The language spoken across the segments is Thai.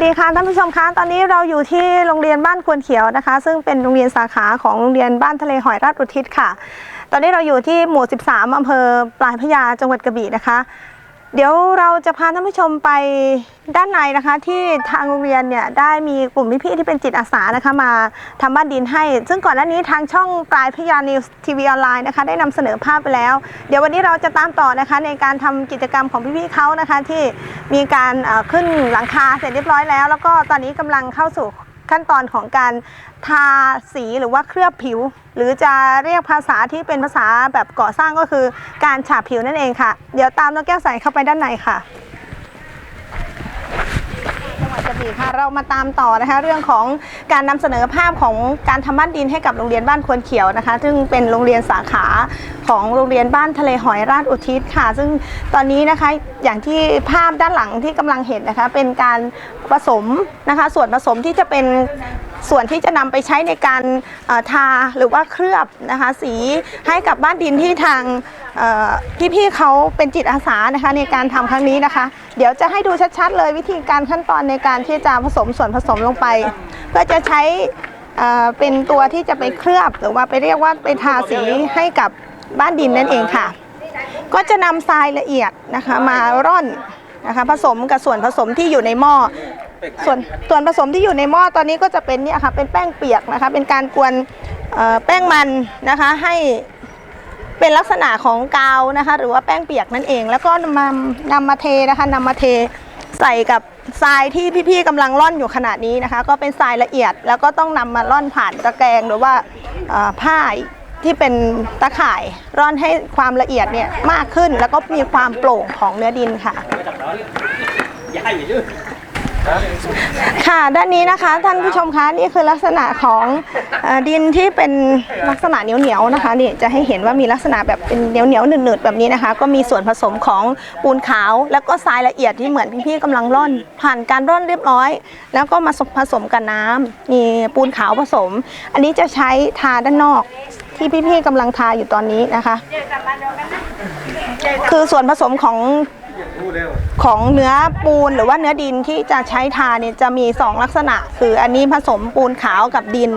สวัสดีค่ะท่านผู้ชมคะตอนนี้เราอยู่ที่โรงเรียนบ้านควนเขียวนะคะ ซึ่งเป็นโรงเรียนสาขาของโรงเรียนบ้านทะเลหอยราชอุทิศค่ะ ตอนนี้เราอยู่ที่หมู่ 13 อำเภอปลายพระยาจังหวัดกระบี่นะคะ เดี๋ยวเราจะพาท่านผู้ชมไปด้านในนะคะ ที่ทางโรงเรียนเนี่ยได้มีกลุ่มพี่ๆที่เป็นจิตอาสานะคะมาทำบ้านดินให้ ซึ่งก่อนหน้านี้ทางช่องปลายพยานิวส์ทีวีออนไลน์นะคะได้นำเสนอภาพไปแล้ว เดี๋ยววันนี้เราจะตามต่อนะคะในการทำกิจกรรมของพี่ๆเขานะคะที่มีการขึ้นหลังคาเสร็จเรียบร้อยแล้ว แล้วก็ตอนนี้กำลังเข้าสู่ ขั้นตอนของการทาสีหรือว่าเคลือบผิว หรือจะเรียกภาษาที่เป็นภาษาแบบก่อสร้างก็คือการฉาบผิวนั่นเองค่ะ เดี๋ยวตามน้องแก้วใสเข้าไปด้านในค่ะ กระบี่ค่ะ เรามาตามต่อนะคะ เรื่องของการนำเสนอภาพของการทำบ้านดินให้กับโรงเรียนบ้านควนเขียวนะคะ ซึ่งเป็นโรงเรียนสาขาของโรงเรียนบ้านทะเลหอยราชอุทิศค่ะ ซึ่งตอนนี้นะคะอย่างที่ภาพด้านหลังที่กำลังเห็นนะคะ เป็นการผสมนะคะ ส่วนผสมที่จะเป็น ส่วนที่จะนำไปใช้ในการทาหรือว่าเคลือบนะคะสีให้กับบ้านดินที่ทางพี่ๆเขาเป็นจิตอาสานะคะในการทำครั้งนี้นะคะ เดี๋ยวจะให้ดูชัดๆ เลยวิธีการขั้นตอนในการที่จะผสมส่วนผสมลงไป เพื่อจะใช้เอ่อเป็นตัวที่จะไปเคลือบหรือว่าไปเรียกว่าไปทาสีให้กับบ้านดินนั่นเองค่ะ ก็จะนำทรายละเอียดนะคะมาร่อนนะคะผสมกับส่วนผสมที่อยู่ในหม้อ ส่วนส่วนผสมที่อยู่ในหม้อตอนนี้ก็จะเป็นเนี่ยค่ะเป็นแป้งเปียกนะคะ เป็นการกวนแป้งมันนะคะให้เป็นลักษณะของกาวนะคะ หรือว่าแป้งเปียกนั่นเอง แล้วก็นำมานำมาเทนะคะนำมาเทใส่กับทรายที่พี่ๆกำลังร่อนอยู่ขณะนี้นะคะ ก็เป็นทรายละเอียด แล้วก็ต้องนำมาร่อนผ่านตะแกรงหรือว่าผ้าที่เป็นตะข่ายร่อนให้ความละเอียดเนี่ยมากขึ้น แล้วก็มีความโปร่งของเนื้อดินค่ะ ค่ะด้านนี้นะคะท่านผู้ชมคะนี่คือลักษณะของอดินที่เป็นลักษณะเหนียวๆนะคะนี่จะให้เห็นว่ามีลักษณะแบบเป็นเหนียวๆหนืดๆแบบนี้นะคะ ก็มีส่วนผสมของปูนขาว แล้วก็ทรายละเอียดที่เหมือนพี่ๆกำลังร่อน ผ่านการร่อนเรียบร้อย แล้วก็มาผสมกับน้ำมีปูนขาวผสม อันนี้จะใช้ทาด้านนอกที่พี่ๆกำลังทาอยู่ตอนนี้นะคะ คือส่วนผสมของ ของเนื้อปูนหรือว่าเนื้อดินที่จะใช้ทาเนี่ยจะมี 2 ลักษณะ คืออันนี้ผสมปูนขาวกับดิน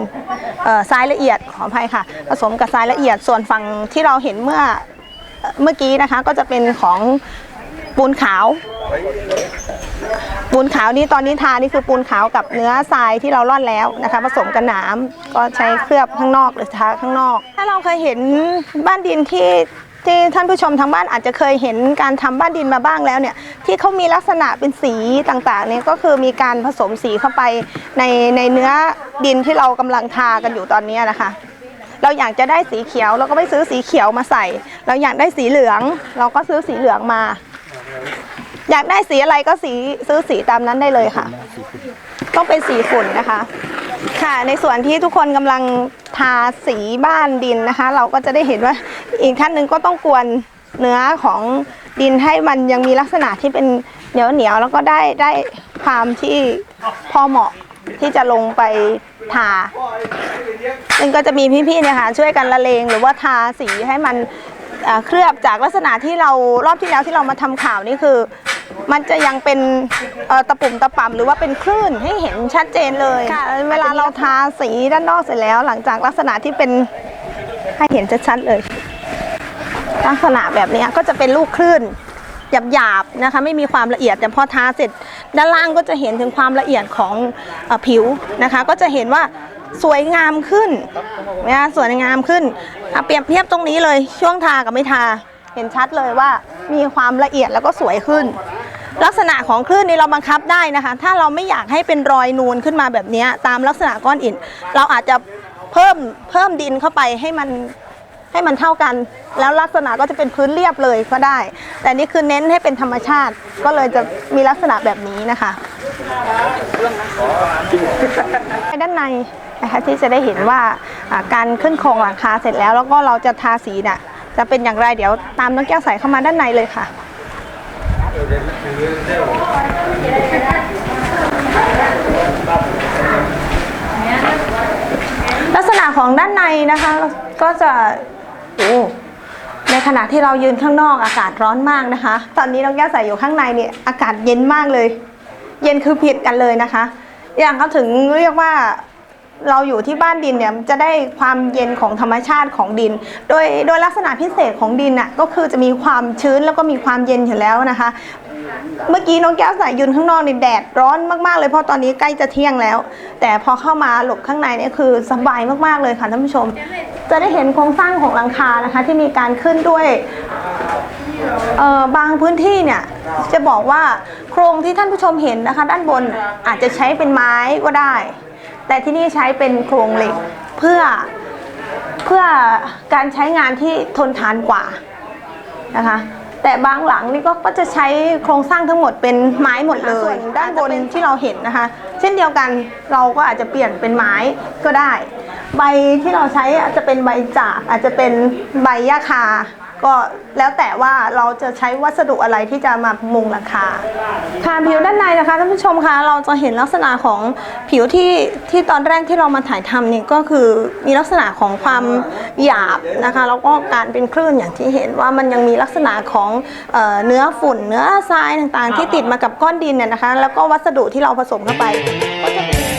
เอ่อทรายละเอียดขออภัยค่ะ ผสมกับทรายละเอียดส่วนฝั่งที่เราเห็นเมื่อเมื่อกี้นะคะก็จะเป็นของปูนขาว ปูนขาวนี่ตอนนี้ทานี่คือปูนขาวกับเนื้อทรายที่เราร่อนแล้วนะคะ ผสมกับหนามก็ใช้เคลือบข้างนอกหรือทาข้างนอก ถ้าเราเคยเห็นบ้านดินที่ ที่ท่านผู้ชมทางบ้านอาจจะเคยเห็นการทำบ้านดินมาบ้างแล้วเนี่ยที่เขามีลักษณะเป็นสีต่างๆเนี่ยก็คือมีการผสมสีเข้าไปในในเนื้อดินที่เรากำลังทากันอยู่ตอนนี้นะคะ เราอยากจะได้สีเขียวเราก็ไปซื้อสีเขียวมาใส่ เราอยากได้สีเหลือง เราก็ซื้อสีเหลืองมา อยากได้สีอะไรก็สีซื้อสีตามนั้นได้เลยค่ะ ต้องเป็นสีฝุ่นนะคะ ค่ะในส่วนที่ทุกคนกำลังทาสีบ้านดินนะคะ เราก็จะได้เห็นว่าอีกท่านหนึ่งก็ต้องกวนเนื้อของดินให้มันยังมีลักษณะที่เป็นเหนียวเหนียวแล้วก็ได้ได้ความที่พอเหมาะที่จะลงไปทาซึ่งก็จะมีพี่ๆเนี่ยค่ะช่วยกันละเลงหรือว่าทาสีให้มันเอ่อเคลือบจากลักษณะที่เรารอบที่แล้วที่เรามาทำข่าวนี่คือ มันจะยังเป็นเอ่อตะปุ่มตะป่ำหรือว่าเป็นคลื่นให้เห็นชัดเจนเลยค่ะเวลาเราทาสีด้านนอกเสร็จแล้ว หลังจากลักษณะที่เป็นให้เห็นชัดๆเลย ลักษณะแบบเนี้ยก็จะเป็นลูกคลื่นหยาบๆนะคะไม่มีความละเอียดแต่พอทาเสร็จ ด้านล่างก็จะเห็นถึงความละเอียดของเออผิวนะคะ ก็จะเห็นว่าสวยงามขึ้นนะสวยงามขึ้นอะเปรียบเทียบตรงนี้เลยช่วงทากับไม่ทาเห็นชัดเลยว่า มีความละเอียดแล้วก็สวยขึ้น ลักษณะของคลื่นนี้เราบังคับได้นะคะ ถ้าเราไม่อยากให้เป็นรอยนูนขึ้นมาแบบนี้ตามลักษณะก้อนอิฐเราอาจจะเพิ่มเพิ่มดินเข้าไปให้มันให้มันเท่ากัน แล้วลักษณะก็จะเป็นพื้นเรียบเลยก็ได้ แต่นี่คือเน้นให้เป็นธรรมชาติ ก็เลยจะมีลักษณะแบบนี้นะคะไปด้านในนะคะที่จะได้เห็นว่าอ่าการขึ้นโครงหลังคาเสร็จแล้ว แล้วก็เราจะทาสีน่ะ จะเป็นอย่างไรเดี๋ยวตามน้องแก้วใส่เข้ามาด้านในเลยค่ะ ลักษณะของด้านในนะคะ ก็จะโอ้ในขณะที่เรายืนข้างนอกอากาศร้อนมากนะคะ ตอนนี้น้องแก้วใส่อยู่ข้างในเนี่ยอากาศเย็นมากเลย เย็นคือผิดกันเลยนะคะ อย่างเขาถึงเรียกว่า เราอยู่ที่บ้านดินเนี่ยจะได้ความเย็นของธรรมชาติของดิน โดยโดยลักษณะพิเศษของดินอะก็คือจะมีความชื้นแล้วก็มีความเย็นอยู่แล้วนะคะ เมื่อกี้น้องแก้วใส่ยืนข้างนอกในแดดร้อนมากๆเลยเพราะตอนนี้ใกล้จะเที่ยงแล้ว แต่พอเข้ามาหลบข้างในเนี่ยคือสบายมากๆเลยค่ะท่านผู้ชม จะได้เห็นโครงสร้างของหลังคานะคะ ที่มีการขึ้นด้วยบางพื้นที่เนี่ยจะบอกว่าโครงที่ท่านผู้ชมเห็นนะคะ ด้านบนอาจจะใช้เป็นไม้ก็ได้ แต่ที่นี่ใช้เป็นโครงเหล็กเพื่อเพื่อการใช้งานที่ทนทานกว่านะคะแต่บางหลังนี่ก็ก็จะใช้โครงสร้างทั้งหมดเป็นไม้หมดเลยส่วนด้านบนที่เราเห็นนะคะ เช่นเดียวกันเราก็อาจจะเปลี่ยนเป็นไม้ก็ได้ ใบที่เราใช้อาจจะเป็นใบจากอาจจะเป็นใบหญ้าคา ก็แล้วแต่ว่าเราจะใช้วัสดุอะไรที่จะมามุงหลังคาค่ะผิวด้านในนะคะท่านผู้ชมคะเราจะเห็นลักษณะของผิวที่ที่ตอนแรกที่เรามาถ่ายทำนี่ก็คือมีลักษณะของความหยาบนะคะแล้วก็การเป็นคลื่นอย่างที่เห็นว่ามันยังมีลักษณะของเอ่อเนื้อฝุ่น เนื้อทรายต่างๆ ที่ติดมากับก้อนดินเนี่ยนะคะ แล้วก็วัสดุที่เราผสมเข้าไปก็จะเป็น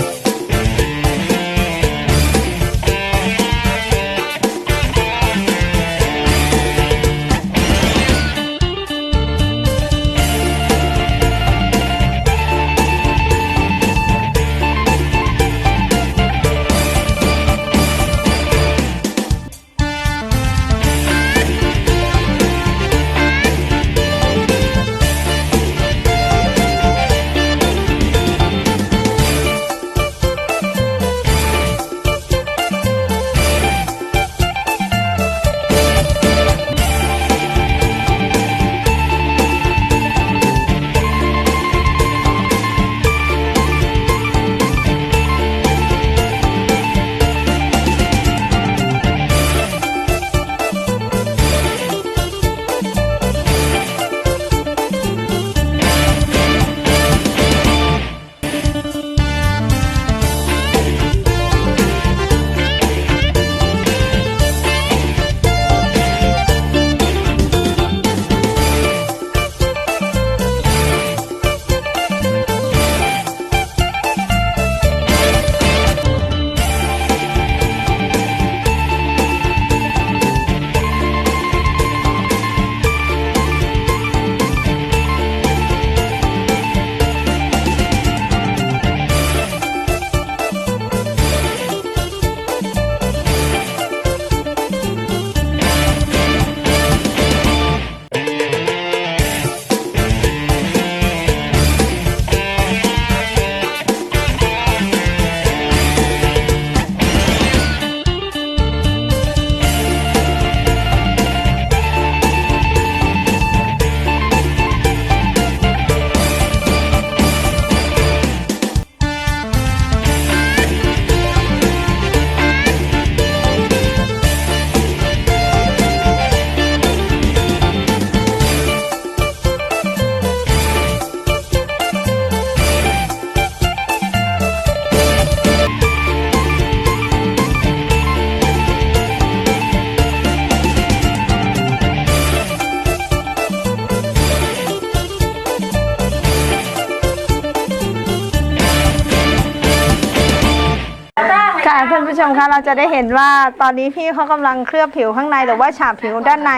ท่านผู้ชมคะเราจะได้เห็นว่าตอนนี้พี่เขากำลังเคลือบผิวข้างในหรือว่าฉาบผิวด้านใน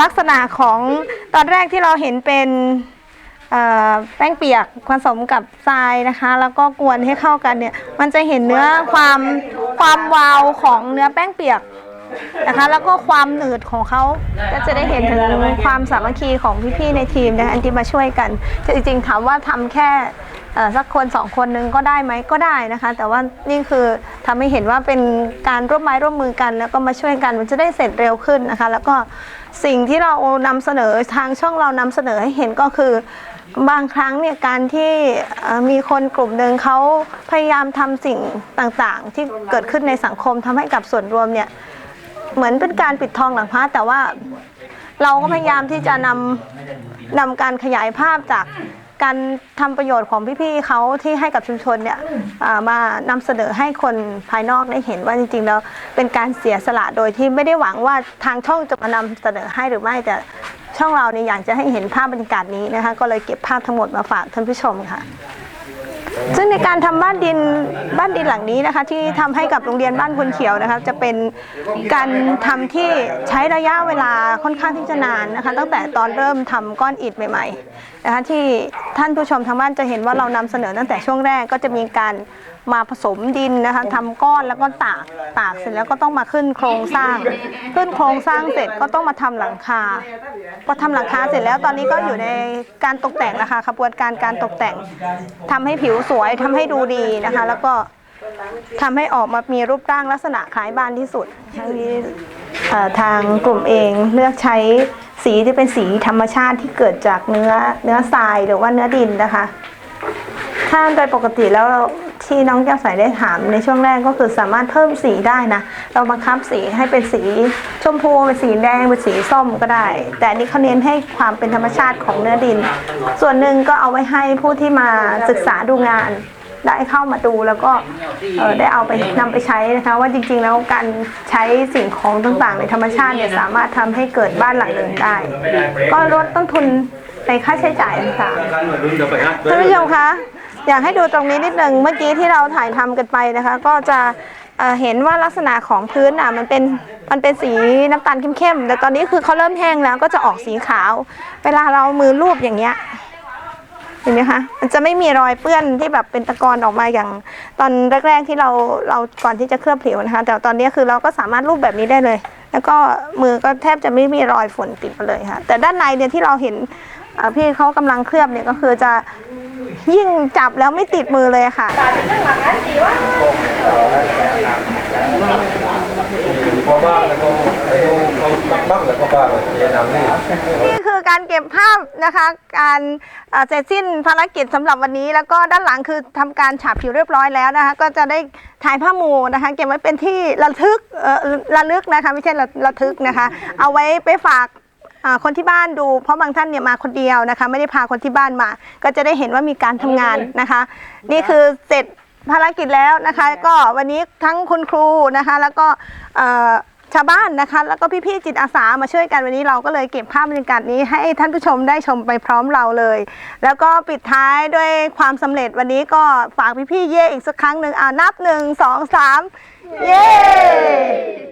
ลักษณะของตอนแรกที่เราเห็นเป็นแป้งเปียกผสมกับทรายนะคะ แล้วก็กวนให้เข้ากันเนี่ย มันจะเห็นเนื้อความความวาวของเนื้อแป้งเปียกนะคะ แล้วก็ความหนืดของเขาก็จะได้เห็นถึงความสามัคคีของพี่ๆในทีมนะคะอันที่มาช่วยกันจริงๆถามว่าทำแค่ สักคนสองคนนึงก็ได้ไหมก็ได้นะคะ แต่ว่านี่คือทำให้เห็นว่าเป็นการร่วมไม้ร่วมมือกัน แล้วก็มาช่วยกันมันจะได้เสร็จเร็วขึ้นนะคะ แล้วก็สิ่งที่เรานำเสนอทางช่องเรานำเสนอให้เห็นก็คือบางครั้งเนี่ยการที่มีคนกลุ่มหนึ่งเขาพยายามทำสิ่งต่างๆ ที่เกิดขึ้นในสังคมทำให้กับส่วนรวมเนี่ยเหมือนเป็นการปิดทองหลังพระแต่ว่าเราก็พยายามที่จะนำนำการขยายภาพจาก การทำประโยชน์ของพี่ๆเขาที่ให้กับชุมชนเนี่ยอ่ามานำเสนอให้คนภายนอกได้เห็นว่าจริงๆแล้วเป็นการเสียสละโดยที่ไม่ได้หวังว่าทางช่องจะมานำเสนอให้หรือไม่แต่ช่องเราเนี่ยอยากจะให้เห็นภาพบรรยากาศนี้นะคะก็เลยเก็บภาพทั้งหมดมาฝากท่านผู้ชมค่ะ ซึ่งในการทำบ้านดินบ้านดินหลังนี้นะคะ ที่ทำให้กับโรงเรียนบ้านคนเขียวนะคะจะเป็นการทำที่ใช้ระยะเวลาค่อนข้างที่จะนานนะคะ ตั้งแต่ตอนเริ่มทำก้อนอิฐใหม่ๆนะคะที่ท่านผู้ชมทางบ้านจะเห็นว่าเรานำเสนอตั้งแต่ช่วงแรกก็จะมีการ มาผสมดินนะคะทำก้อนแล้วก็ตากตากเสร็จแล้วก็ต้องมาขึ้นโครงสร้าง ขึ้นโครงสร้างเสร็จก็ต้องมาทำหลังคาพอทำหลังคาเสร็จแล้วตอนนี้ก็อยู่ในการตกแต่งนะคะขบวนการการตกแต่งทำให้ผิวสวยทำให้ดูดีนะคะ แล้วก็ทำให้ออกมามีรูปร่างลักษณะคล้ายบ้านที่สุดทั้งนี้เอ่อทางกลุ่มเองเลือกใช้สีที่เป็นสีธรรมชาติที่เกิดจากเนื้อเนื้อทรายหรือว่าเนื้อดินนะคะ ถ้าโดยปกติแล้ว ที่น้องแก้วใสได้ถามในช่วงแรกก็คือสามารถเพิ่มสีได้นะ เราบังคับสีให้เป็นสีชมพูเป็นสีแดงเป็นสีส้มก็ได้ แต่อันนี้เขาเน้นให้ความเป็นธรรมชาติของเนื้อดิน ส่วนหนึ่งก็เอาไว้ให้ผู้ที่มาศึกษาดูงานได้เข้ามาดูแล้วก็เได้เอาไปนำไปใช้นะคะว่าจริงๆแล้วการใช้สิ่งของต่างๆ ในธรรมชาติเนี่ยสามารถทำให้เกิดบ้านหลังหนึ่งได้ ก็ลดต้นทุนในค่าใช้จ่ายต่างๆท่านผู้ชมคะ อยากให้ดูตรงนี้นิดนึงเมื่อกี้ที่เราถ่ายทำกันไปนะคะ ก็จะเเห็นว่าลักษณะของพื้นอะมันเป็นมันเป็นสีน้ำตาลเข้มๆแต่ตอนนี้คือเขาเริ่มแห้งแล้วก็จะออกสีขาว เวลาเรามือลูบอย่างเงี้ยเห็นไหมคะมันจะไม่มีรอยเปื้อนที่แบบเป็นตะกอนออกมาอย่างตอนแรกๆที่เราเราก่อนที่จะเคลือบผิวนะคะ แต่ตอนนี้คือเราก็สามารถรูปแบบนี้ได้เลย แล้วก็มือก็แทบจะไม่มีรอยฝนติดมาเลยค่ะแต่ด้านในเนี่ยที่เราเห็นพี่เขากำลังเคลือบเนี่ยก็คือจะ ยิ่งจับแล้วไม่ติดมือเลยค่ะ có ba là con con con bắt là con ba rồi vậy nằm đi นี่คือการเก็บภาพนะคะ การเอ่อเสร็จสิ้นภารกิจสำหรับวันนี้ แล้วก็ด้านหลังคือทำการฉาบผิวเรียบร้อยแล้วนะคะ ก็จะได้ถ่ายภาพหมู่นะคะ เก็บไว้เป็นที่ระทึกเอ่อระลึกนะคะ ไม่ใช่ระระทึกนะคะ เอาไว้ไปฝาก คนที่บ้านดู เพราะบางท่านเนี่ยมาคนเดียวนะคะ ไม่ได้พาคนที่บ้านมา ก็จะได้เห็นว่ามีการทำงานนะคะ นี่คือเสร็จภารกิจแล้วนะคะ ก็วันนี้ทั้งคุณครูนะคะ แล้วก็เอ่อชาวบ้านนะคะ แล้วก็พี่ๆจิตอาสามาช่วยกันวันนี้เราก็เลยเก็บภาพบรรยากาศนี้ ให้ท่านผู้ชมได้ชมไปพร้อมเราเลย แล้วก็ปิดท้ายด้วยความสำเร็จวันนี้ก็ฝากพี่ๆเย่อีกสักครั้งหนึ่งอ่านับหนึ่งสองสามเย่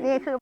นี่คือ